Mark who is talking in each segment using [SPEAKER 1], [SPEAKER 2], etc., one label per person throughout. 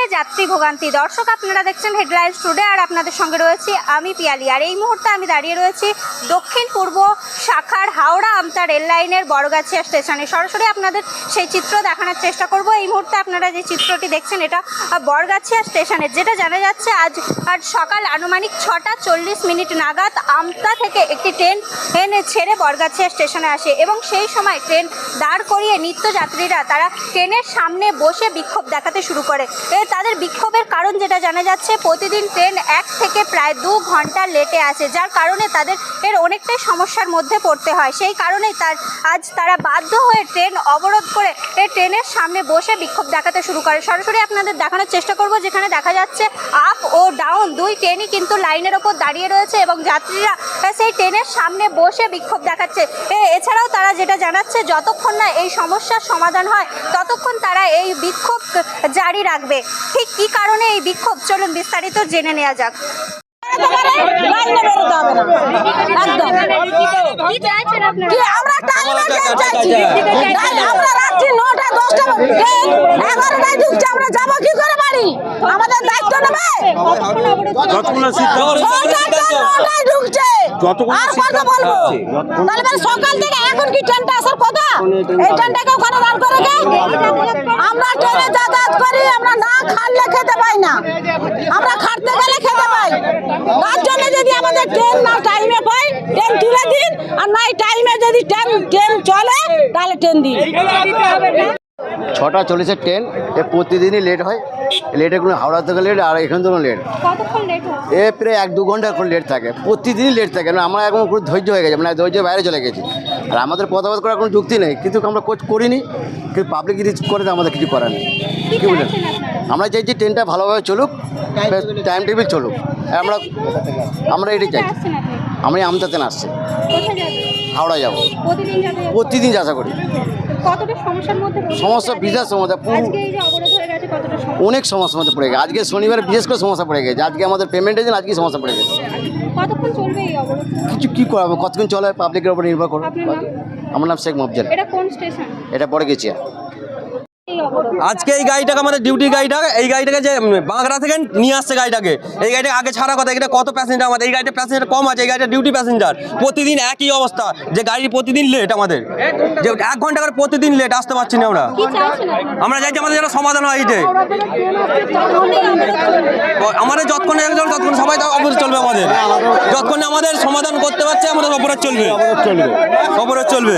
[SPEAKER 1] ট্রেনে যাত্রী ভোগান্তি। দর্শক, আপনারা দেখছেন হেডলাইন্স টুডে আর আপনাদের সঙ্গে রয়েছি আমি পিয়ালি। আর এই মুহূর্তে আমি দাঁড়িয়ে রয়েছি দক্ষিণ পূর্ব শাখার হাওড়া আমতা রেল লাইনের বড়গাছিয়া স্টেশনে। সরাসরি আপনাদের সেই চিত্র দেখানোর চেষ্টা করব। এই মুহূর্তে আপনারা যে চিত্রটি দেখছেন, এটা বড়গাছিয়া স্টেশনে, যেটা জানা যাচ্ছে আজ আজ সকাল আনুমানিক ছটা চল্লিশ মিনিট নাগাদ আমতা থেকে একটি ট্রেন ছেড়ে বরগাছিয়া স্টেশনে আসে এবং সেই সময় ট্রেন দাঁড় করিয়ে নিত্যযাত্রীরা তারা ট্রেনের সামনে বসে বিক্ষোভ দেখাতে শুরু করে। তাদের বিক্ষোভের কারণ যেটা জানা যাচ্ছে, প্রতিদিন ট্রেন এক থেকে প্রায় দু ঘণ্টা লেটে আছে যার কারণে তাদের এর অনেকটাই সমস্যার মধ্যে পড়তে হয়। সেই কারণেই তার, আজ তারা বাধ্য হয়ে ট্রেন অবরোধ করে এই ট্রেনের সামনে বসে বিক্ষোভ দেখাতে শুরু করে। সরাসরি আপনাদের দেখানোর চেষ্টা করব, যেখানে দেখা যাচ্ছে আপ ও ডাউন দুই ট্রেনই কিন্তু লাইনের ওপর দাঁড়িয়ে রয়েছে এবং যাত্রীরা সেই ট্রেনের সামনে বসে বিক্ষোভ দেখাচ্ছে। এ- এছাড়াও তারা যেটা জানাচ্ছে, যতক্ষণ না এই সমস্যার সমাধান হয়, ততক্ষণ তারা এই বিক্ষোভ জারি রাখবে। ঠিক কি কারণে এই বিক্ষোভ? চলুন বিস্তারিত জেনে নেওয়া যাক।
[SPEAKER 2] লাইনে কি আমরা টাইমে চাইছি? আমরা রাত্রি নটা দশটা ট্রেন এগারোটায় ঢুকছে আমরা যাব কি করে বাড়ি? আমাদের দায়িত্ব নেবে?
[SPEAKER 3] যতক্ষণ না সিদ্ধান্ত
[SPEAKER 2] ছটায় ট্রেন নটায় ঢুকছে। আর কত বলব। তাহলে সকাল থেকে এখন কি ট্রেনটা আসার কথা? এই ট্রেনটাকে ওখানে দাঁড় করে আমরা ট্রেনে যাতায়াত করি আমরা না খাটলে খেতে পাই না। আমরা খাটতে গেলে খেতে পাই। তার জন্য যদি আমাদের ট্রেন না টাইমে পাই ট্রেন তুলে দিন আর নাই টাইমে যদি ট্রেন ট্রেন চলে তাহলে ট্রেন দিন
[SPEAKER 4] ছটা চল্লিশের ট্রেন এ প্রতিদিনই লেট হয়। লেটের কোনো হাওড়া থেকে লেট আর এখান থেকে লেট এ প্রায় এক দু ঘণ্টা এখন লেট থাকে। প্রতিদিনই লেট থাকে। না আমরা এখন পুরো ধৈর্য হয়ে গেছে। মানে ধৈর্য বাইরে চলে গেছি। আর আমাদের পদাবাদ করার কোনো যুক্তি নেই। কিন্তু আমরা কোচ করিনি। কিন্তু পাবলিক যদি করে তো আমাদের কিছু করার নেই। কী বলেন আমরা চাইছি ট্রেনটা ভালোভাবে চলুক। টাইম টেবিল চলুক। আর আমরা আমরা এটাই চাই
[SPEAKER 1] আসছেন আপনি?
[SPEAKER 4] আমি আমতাতে না আসছি হাওড়া যাব।
[SPEAKER 1] প্রতিদিন
[SPEAKER 4] আশা করি? সমস্যা বিশেষ সমস্যা অনেক সমস্যার মধ্যে পড়ে গেছে। আজকে শনিবার বিশেষ করে সমস্যা পড়ে গেছে। আজকে আমাদের পেমেন্টের জন্য আজকে সমস্যা পড়ে গেছে। কিছু কী করাবো? কতক্ষণ চলে পাবলিকের উপর নির্ভর করো
[SPEAKER 1] আপনার নাম?
[SPEAKER 4] আমার নাম শেখ মফজাল।
[SPEAKER 1] এটা
[SPEAKER 4] পড়ে গেছি
[SPEAKER 3] আজকে এই গাড়িটাকে আমাদের ডিউটি গাড়িটা এই গাড়িটাকে যে বাঁকড়া থেকে নিয়ে আসছে গাড়িটাকে এই গাড়িটা আগে ছাড়া কথা এটা কত প্যাসেঞ্জার আমাদের এই গাড়িটা প্যাসেঞ্জার কম আছে এই গাড়িটা ডিউটি প্যাসেঞ্জার প্রতিদিন একই অবস্থা যে গাড়ি প্রতিদিন লেট আমাদের যে এক ঘণ্টা করে প্রতিদিন লেট আসতে পারছি না আমরা। আমরা চাইছি আমাদের যেন সমাধান হয় এইটে আমাদের যতক্ষণে একজন ততক্ষণ সবাই তো অবরোধ চলবে আমাদের। যতক্ষণে আমাদের সমাধান করতে পারছে আমাদের অপরাধ চলবে। চলবে। অপরাধ চলবে।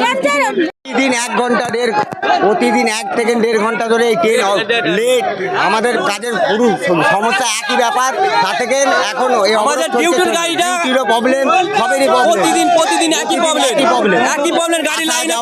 [SPEAKER 2] চার
[SPEAKER 5] প্রতিদিন এক ঘণ্টা দেড় প্রতিদিন এক থেকে দেড় ঘণ্টা ধরে এই ট্রেন লেট আমাদের কাজের পুরো সমস্যা একই ব্যাপার। তা থেকে এখন
[SPEAKER 3] আমাদের ডিউটির গাড়িটা
[SPEAKER 5] প্রবলেম সবেরই প্রবলেম
[SPEAKER 3] প্রতিদিন প্রতিদিন একই প্রবলেম একই প্রবলেম গাড়ি লাইনে